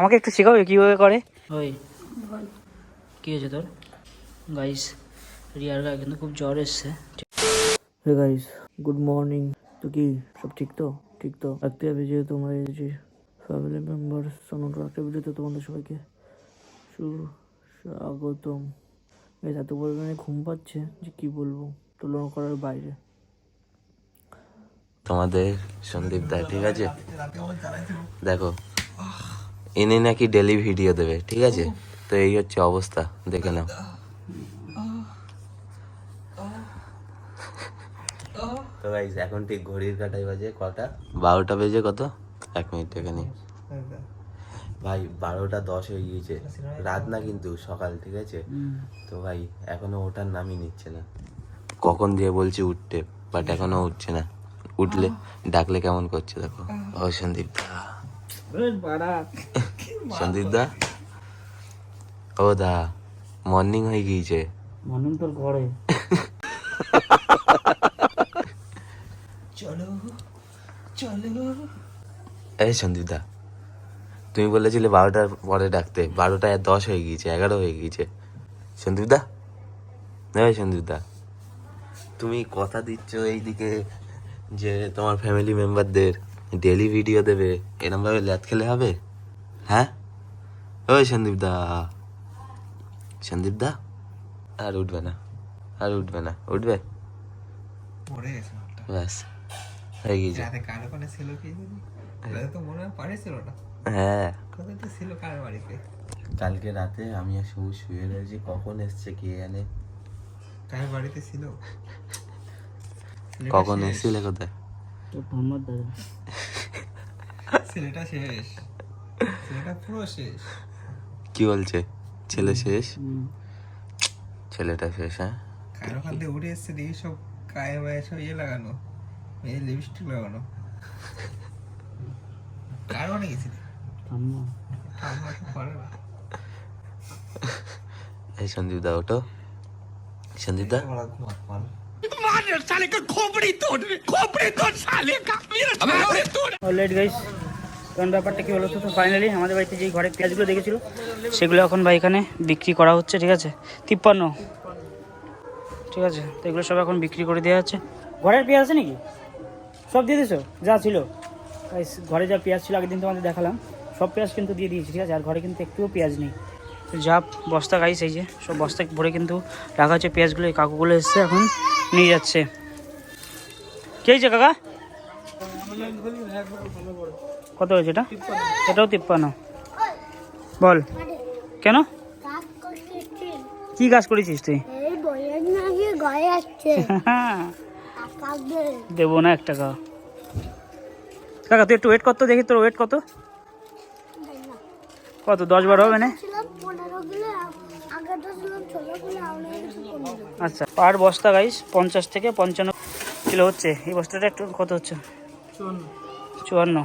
আমাকে একটু শেখাবে কীভাবে করে। ওই। কি হয়েছে তোর? গাইস রিয়ার গায়ে কিন্তু খুব জ্বর এসছে। হে গাইস গুড মর্নিং তো কি সব ঠিক তো? ঠিক তো? রাখতে হবে যেহেতু আমরা এসেছি ফ্যামিলি মেম্বার সোনাল রাখতে ভিডিওতে তোমাদের সবাইকে সুস্বাগতম। গাইস এত পরিমাণে ঘুম পাচ্ছে যে কি বলব? তুলনা করার বাইরে। তোমাদের সন্দীপ দা ঠিক আছে? দেখো ইনি নাকি ডেলি ভিডিও দেবে ঠিক আছে? তো এই হচ্ছে অবস্থা দেখে নাও। তো গাইস এখন ঠিক ঘড়ির কাটাই বাজে কটা? বারোটা বেজে কত? এক মিনিট এখানে ভাই বারোটা দশ হয়ে গিয়েছে। রাত না কিন্তু সকাল ঠিক আছে? তো ভাই এখনও ওঠার নামই নিচ্ছে না। কখন দিয়ে বলছি উঠতে বাট এখনও উঠছে না। উঠলে ডাকলে কেমন করছে দেখো? ও সন্দীপ দা। সন্দীপ দা ও দা মর্নিং হয়ে গিয়েছে। মর্নিং তোর ঘরে। এই সন্দীপ দা তুমি বলেছিলে বারোটার পরে ডাকতে। বারোটা দশ হয়ে গিয়েছে এগারো হয়ে গিয়েছে। সন্দীপ দা এই সন্দীপ দা তুমি কথা দিচ্ছ এইদিকে যে তোমার ফ্যামিলি মেম্বারদের ডেলি ভিডিও দেবে? এরম ভাবে ল্যাদ খেলে হবে? হ্যাঁ? ওই সন্দীপ দা। সন্দীপ দা? আর উঠবে না। আর উঠবে না। উঠবে। ব্যাস হয়ে গিয়েছে। মনে হয় হ্যাঁ। কালকে রাতে আমি আর সবুজ শুয়ে রয়েছি। কখন এসছে কে জানে? কার বাড়িতে ছিল? কখন এসেছিলে কোথায়? তোর মোহাম্মদ দাদা। ছেলেটা শেষ। ছেলেটা পুরো শেষ। কি বলছে? ছেলে শেষ? ছেলেটা শেষ হ্যাঁ? কার ওখান থেকে উঠে এসছে দেখি সব গায়ে বায়ে সব ইয়ে লাগানো এই লিপস্টিক লাগানো। কার বাড়ি গেছিলি ঠাম্মা। ঠাম্মা তো পারে না। এই সন্দীপ দা ওটো সন্দীপ দা? গাইস কারণ ব্যাপারটা কি তো? ফাইনালি আমাদের বাড়িতে যেই ঘরে পেঁয়াজগুলো দেখেছিল সেগুলো এখন ভাই এখানে বিক্রি করা হচ্ছে ঠিক আছে? তিপ্পান্ন। ঠিক আছে? তো এগুলো সব এখন বিক্রি করে দেওয়া হচ্ছে। ঘরের পেঁয়াজ আছে নাকি? সব দিয়ে দিছো? যা ছিল। ঘরে যা পেঁয়াজ ছিল আগের দিন তোমাদের দেখালাম। সব পেঁয়াজ কিন্তু দিয়ে দিয়েছি ঠিক আছে? আর ঘরে কিন্তু একটুও পেঁয়াজ নেই। যা বস্তা গাইস এই যে সব বস্তা ভরে কিন্তু রাখা হচ্ছে পেঁয়াজগুলো। এই কাকুগুলো এসছে এখন। নিয়ে যাচ্ছে। কে হয়েছে কাকা? কত হয়েছে এটা? এটাও তিপ্পান্ন। বল। কেন? কি কাজ করেছিস তুই? দেবো না এক টাকা কাকা তুই একটু ওয়েট কত দেখি তোর ওয়েট কত? কত? দশ বারো হবে না ছিল পনেরো কিলো আগেটা ছিল ষোলো কিলো আমরা গেছি পনেরো আচ্ছা পার বস্তা গাইস পঞ্চাশ থেকে পঞ্চান্ন কিলো হচ্ছে। এই বস্তাটা একটু কত হচ্ছে? চুয়ান্ন।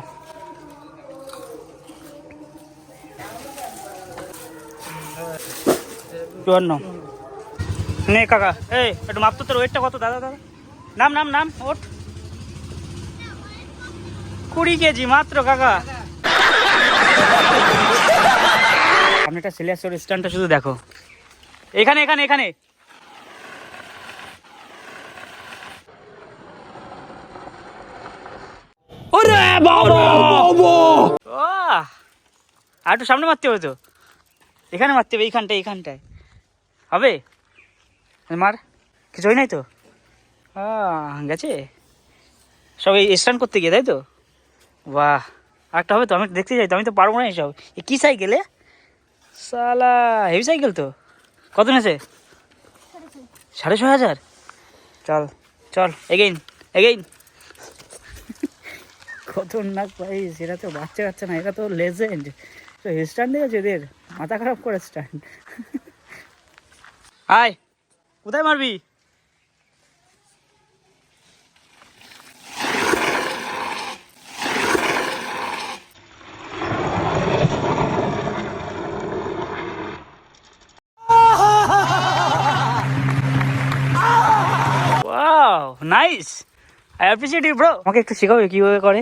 চুয়ান্ন। নে কাকা এই একটু মাপ তো তোর ওয়েটটা কত? দাদা দাদা। নাম নাম নাম ওট কুড়ি কেজি মাত্র কাকা। আপনি একটা ছেলে ওর স্ট্যান্ডটা শুধু দেখো। এখানে এখানে এখানে। আর একটু সামনে মারতে হবে তো। এখানে মারতে হবে এইখানটায় এইখানটায়। হবে? মার। কিছু হয় নাই তো গেছে? সব এই স্ট্যান্ড করতে গিয়ে তাই তো? বাহ! আরেকটা হবে তো আমি দেখতে চাই তো আমি তো পারব না এইসব। এ কী সাইকেলে সালা হেভি সাইকেল তো? কত নেছে সাড়ে ছয় হাজার? চল চল এগেইন এগেইন। খতরনাক ভাই সেটা তো বাচ্চা কাচ্চা না এটা তো লেজেন্ড তো স্ট্যান্ড আছে এদের মাথা খারাপ করে স্ট্যান্ড আয় কোথায় মারবি? Nice I appreciate you bro আমাকে একটু শেখাবে কীভাবে করে।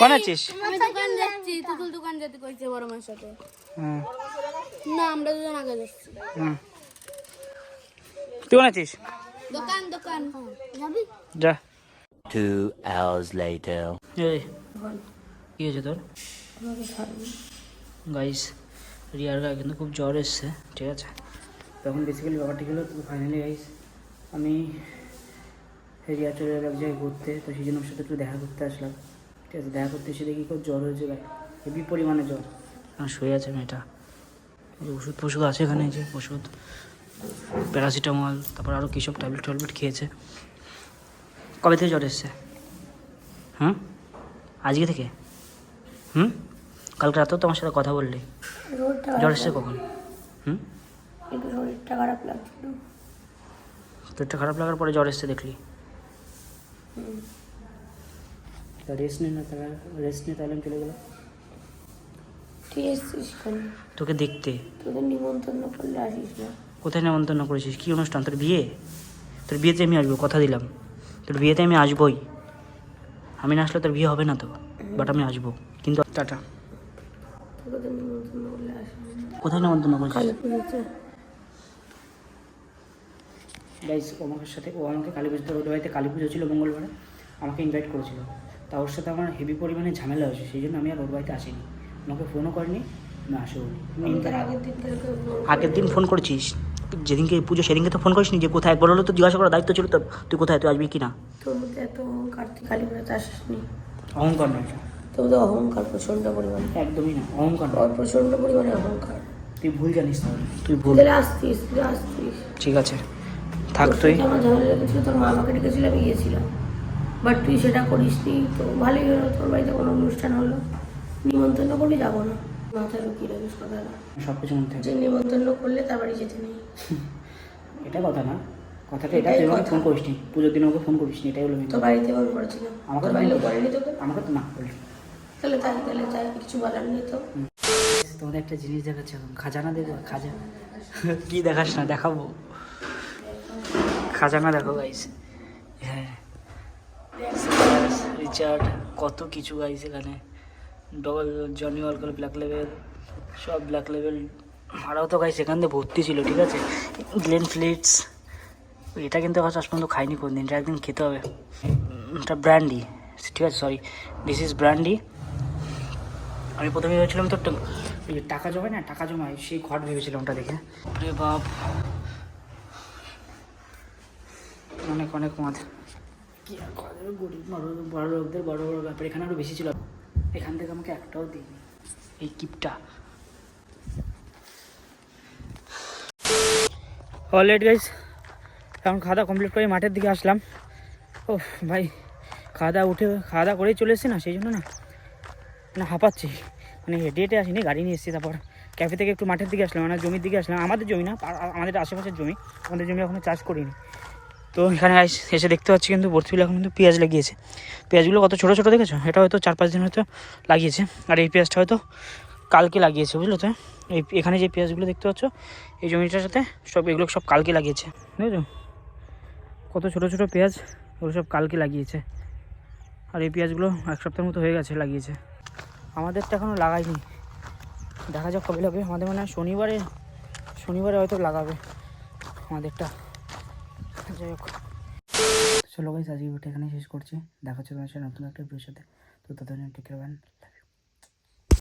কোন আছিস আমি দোকান যাচ্ছি তুতুল দোকান যেতে কইছে বড় মার সাথে। না আমরা দুজন আগে যাচ্ছি। হুম। তুই কোন আছিস দোকান দোকান। যাবি? যা। Two hours later. এই কি হয়েছে তোর? গাইস রিয়ার গায়ে কিন্তু খুব জ্বর এসছে ঠিক আছে? তখন বেসিক্যালি ব্যাপারটি হলো? তো ফাইনালি গাইস আমি রিয়া চলে গেল এক জায়গায় ঘুরতে তো সেই জন্য ওর সাথে একটু দেখা করতে আসলাম। ঠিক আছে দেখা করতে এসে দেখি খুব জ্বর হয়েছে গায়ে হেভি পরিমাণে জ্বর। আর শুয়ে আছে মেয়েটা। যে ওষুধ ফষুধ আছে এখানে যে ওষুধ। প্যারাসিটামল তারপর আরও কী সব ট্যাবলেট ট্যাবলেট খেয়েছে। কবে থেকে জ্বর এসছে? হুম? আজকে থেকে? হুম? কালকে রাতেও তোমার সাথে কথা বললি। জ্বর এসছে কখন? হুম? শরীরটা খারাপ লাগছিল। শরীরটা খারাপ লাগার পরে জ্বর এসছে দেখলি। রেস্ট নে না তাহলে রেস্ট নিয়ে তাহলে আমি চলে গেলাম। তুই এসছিস কেন তোকে দেখতে। তোদের নিমন্ত্রণ করলে আসিস না। কোথায় নেমন্তন্ন করেছিস? কী অনুষ্ঠান? তোর বিয়ে? তোর বিয়েতে আমি আসব কথা দিলাম। তোর বিয়েতে আমি আসবোই। আমি না আসলে তোর বিয়ে হবে না তো বাট আমি আসব। কিন্তু টাটা। কোথায় নেমন্তন্ন করেছিস? গাইজ ও আমার সাথে ও আমাকে কালী পুজোতে ওদের বাড়িতে কালী পুজো ছিল মঙ্গলবারে। আমাকে ইনভাইট করেছিল। তা ওর সাথে আমার হেভি পরিমাণে ঝামেলা হয়েছে সেই জন্য আমি আর ওর বাড়িতে আসিনি। আমাকে ফোনও করেনি আমি আসেও আগের দিন ফোন করেছিস? যেদিনকে পুজো সেদিনকে তো ফোন করিসনি যে কোথায়? একবার হলো তো জিজ্ঞাসা করার দায়িত্ব ছিল তোর তুই কোথায়? তুই আসবি কি না তোর মধ্যে এত অহংকার তুই কালী পুজোতে আসিস অহংকার নয়। তোর মধ্যে অহংকার প্রচণ্ড পরিমাণে। একদমই না অহংকার নয়। প্রচণ্ড পরিমাণে অহংকার। তুই ভুল জানিস তাহলে। তুই ভুল। আসতিস তুই আসতিস। ঠিক আছে। থাক তুই। আমার ঝামেলা লেগেছিল তোর মা আমাকে ডেকেছিল আমি গিয়েছিলাম। বাট তুই সেটা করিস নি তো ভালোই হলো তোর বাড়িতে কোনো অনুষ্ঠান হলো। নিমন্ত্রণ করলে যাব না। মাথায় লুকিয়ে রাখিস কথাটা। সব কিছু মনে থাকবে যে নিমন্ত্রণ করলে তার বাড়ি যেতে নেই। এটা কথা না। কথাটা এটা তুই আমাকে ফোন করিসনি। পুজোর দিন আমাকে ফোন করিসনি এটাই হলো তোর বাড়িতে ফোন করেছিলাম। আমাকে তো বাড়িতে ফোন করেনি তোকে? আমাকে তো না বলি তাহলে তাই তাহলে তাই কিছু বলার নেই তো। তোমাদের একটা জিনিস দেখাচ্ছে এখন। খাজানা দেখো খাজা। কি দেখাস না দেখাবো। খাজানা দেখো গাইস হ্যাঁ। রিচার্ড কত কিছু গাইস এখানে। ডবল জনি ওয়ালকার ব্ল্যাক লেভেল সব ব্ল্যাক লেভেল আরও তো গাইস এখান দিয়ে ভর্তি ছিল, ঠিক আছে? গ্লেন ফ্লিটস এটা কিন্তু আজ পর্যন্ত খাইনি কোন দিন এটা একদিন খেতে হবে। এটা ব্র্যান্ডি ঠিক আছে সরি দিস ইজ ব্র্যান্ডি আমি প্রথমে ভেবেছিলাম তো টাকা জমায় না, টাকা জমায়, সেই ঘট ভেবেছিলাম ওটা দেখে। বাপ। অনেক অনেক মাছ কি বড় লোকদের বড় বড় ব্যাপার। এখানে আরও বেশি ছিল। এখান থেকে আমাকে একটাও দিইনি। এই কিপটা। অলরেডি গাইস এখন খাওয়া কমপ্লিট করে মাঠের দিকে আসলাম। ও ভাই খাওয়া উঠে খাওয়া করেই চলে এসেছি না? সেই জন্য না না হাঁপাচ্ছি। মানে হেঁটে হেঁটে আসিনি, গাড়ি নিয়ে এসেছি তারপর। ক্যাফে থেকে একটু মাঠের দিকে আসলাম মানে জমির দিকে আসলাম। আমাদের জমি না আমাদের আশেপাশের জমি। আমাদের জমি এখনও চাষ করিনি। তো এখানে এসে দেখতে পাচ্ছি কিন্তু ভর্তিগুলো এখন কিন্তু পেঁয়াজ লাগিয়েছে। পেঁয়াজগুলো কত ছোটো ছোটো দেখেছ? এটা হয়তো চার পাঁচ দিন হয়তো লাগিয়েছে। আর এই পেঁয়াজটা হয়তো কালকে লাগিয়েছে, বুঝলো তো? এই এখানে যে পেঁয়াজগুলো দেখতে পাচ্ছ, এই জমিটার সাথে সব, এগুলো সব কালকে লাগিয়েছে বুঝেছ কত ছোটো ছোটো পেঁয়াজ, ওগুলো সব কালকে লাগিয়েছে। আর এই পেঁয়াজগুলো এক সপ্তাহের মতো হয়ে গেছে লাগিয়েছে। আমাদেরটা এখনও লাগাইনি। দেখা যাক কবে লাগবে আমাদের মনে শনিবারে শনিবারে হয়তো লাগাবে আমাদেরটা। যাই হোক চলো গাইস আজকে ভিডিওটা এখানে শেষ করছি। দেখা হচ্ছে তোমার সাথে নতুন একটা ভিডিওর সাথে। তো ততদিন টেক কেয়ার